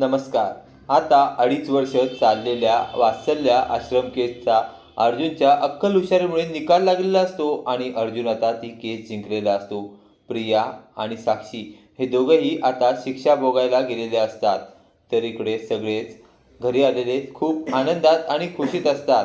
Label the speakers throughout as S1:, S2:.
S1: नमस्कार. आता अडीच वर्ष चाललेल्या वात्सल्या आश्रम केसचा अर्जुनच्या अक्कल हुशारीमुळे निकाल लागलेला असतो आणि अर्जुन आता ती केस जिंकलेला असतो. प्रिया आणि साक्षी हे दोघंही आता शिक्षा भोगायला गेलेले असतात. तर इकडे सगळेच घरी आलेले खूप आनंदात आणि खुशीत असतात.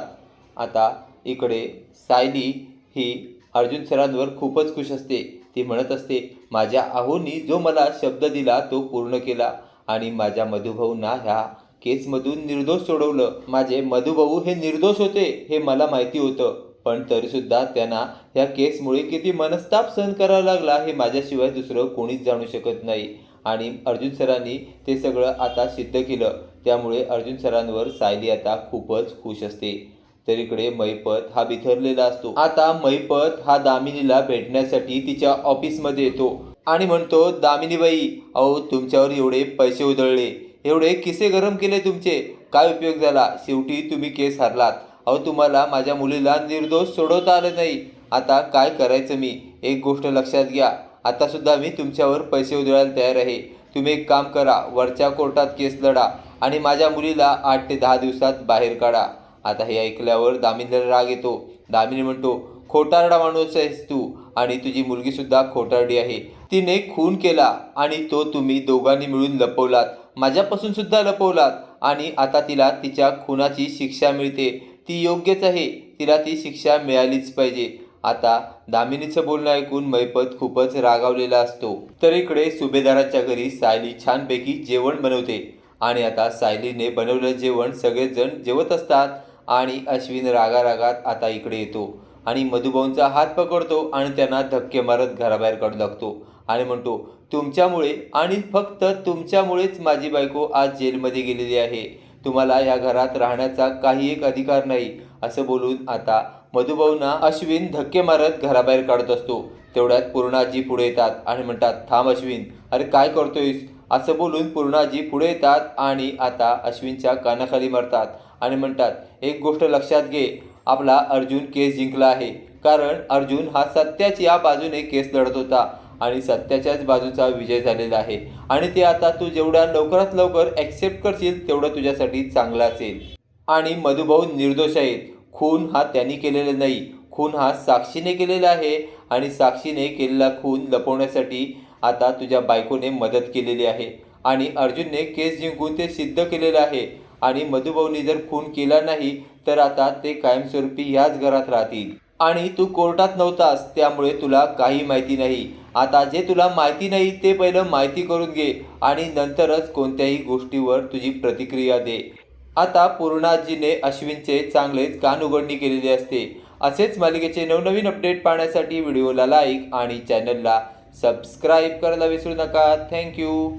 S1: आता इकडे सायली ही अर्जुन सरांवर खूपच खुश असते. ती म्हणत असते माझ्या आहोनी जो मला शब्द दिला तो पूर्ण केला. आणि माझ्या मधुभाऊंना ह्या केसमधून निर्दोष सोडवलं. माझे मधुभाऊ हे निर्दोष होते हे मला माहिती होतं. पण तरीसुद्धा त्यांना ह्या केसमुळे किती मनस्ताप सहन करावा लागला हे माझ्याशिवाय दुसरं कोणीच जाणू शकत नाही. आणि अर्जुन सरांनी ते सगळं आता सिद्ध केलं. त्यामुळे अर्जुन सरांवर सायली आता खूपच खुश असते. तर इकडे मैपत हा बिथरलेला असतो. आता मैपत हा दामिनीला भेटण्यासाठी तिच्या ऑफिसमध्ये येतो. आणि म्हणतो दामिनीबाई अहो तुमच्यावर एवढे पैसे उधळले. एवढे किसे गरम केले तुमचे. काय उपयोग झाला? शेवटी तुम्ही केस हरलात. अहो तुम्हाला माझ्या मुलीला निर्दोष सोडवता आलं नाही. आता काय करायचं मी? एक गोष्ट लक्षात घ्या. आतासुद्धा मी तुमच्यावर पैसे उधळायला तयार आहे. तुम्ही एक काम करा. वरच्या कोर्टात केस लढा आणि माझ्या मुलीला आठ ते दहा दिवसात बाहेर काढा. आता हे ऐकल्यावर दामिनीला राग येतो. दामिनी म्हणतो खोटारडा माणूस आहेस तू आणि तुझी मुलगीसुद्धा खोटारडी आहे. तिने खून केला आणि तो तुम्ही दोघांनी मिळून लपवलात. माझ्यापासून सुद्धा लपवलात. आणि आता तिला तिच्या खुनाची शिक्षा मिळते. ती योग्यच आहे. तिला ती शिक्षा मिळालीच पाहिजे. आता दामिनीचं बोलणं ऐकून मैपत खूपच रागावलेला असतो. तर इकडे सुभेदाराच्या घरी सायली छानपैकी जेवण बनवते. आणि आता सायलीने बनवलं जेवण सगळेजण जेवत असतात. आणि अश्विन रागा रागात आता इकडे येतो. आणि मधुभाऊंचा हात पकडतो आणि त्यांना धक्के मारत घराबाहेर काढू लागतो. आणि म्हणतो तुमच्यामुळे आणि फक्त तुमच्यामुळेच माझी बायको आज जेलमध्ये गेलेली आहे. तुम्हाला या घरात राहण्याचा काही एक अधिकार नाही असं बोलून आता मधुभाऊंना अश्विन धक्के मारत घराबाहेर काढत असतो. तेवढ्यात पूर्णाजी पुढे येतात आणि म्हणतात थांब अश्विन अरे काय करतोयस? असं बोलून पूर्णाजी पुढे येतात आणि आता अश्विनच्या कानाखाली मारतात आणि म्हणतात एक गोष्ट लक्षात घे आपला अर्जुन केस जिंकला आहे. कारण अर्जुन हा सत्याच या बाजूने केस लढत होता आणि सत्याच्याच बाजूचा विजय झालेला आहे. आणि ते आता तू जेवढ्या लवकरात लवकर ॲक्सेप्ट करशील तेवढं तुझ्यासाठी चांगलं असेल. आणि मधुभाऊ निर्दोष आहेत. खून हा त्यांनी केलेला नाही. खून हा साक्षीने केलेला आहे आणि साक्षीने केलेला खून लपवण्यासाठी आता तुझ्या बायकोने मदत केलेली आहे. आणि अर्जुनने केस जिंकून ते सिद्ध केलेलं आहे. आणि मधुभाऊने जर खून केला नाही तर आता ते कायमस्वरूपी याच घरात राहतील. आणि तू कोर्टात नव्हतास त्यामुळे तुला काही माहिती नाही. आता जे तुला माहिती नाही ते पहिलं माहिती करून घे आणि नंतरच कोणत्याही गोष्टीवर तुझी प्रतिक्रिया दे. आता पूर्णाजीने अश्विनचे चांगलेच कान उघडणी केलेली असते. असेच मालिकेचे नवनवीन अपडेट पाहण्यासाठी व्हिडिओला लाईक आणि चॅनलला सबस्क्राईब करायला विसरू नका. थँक्यू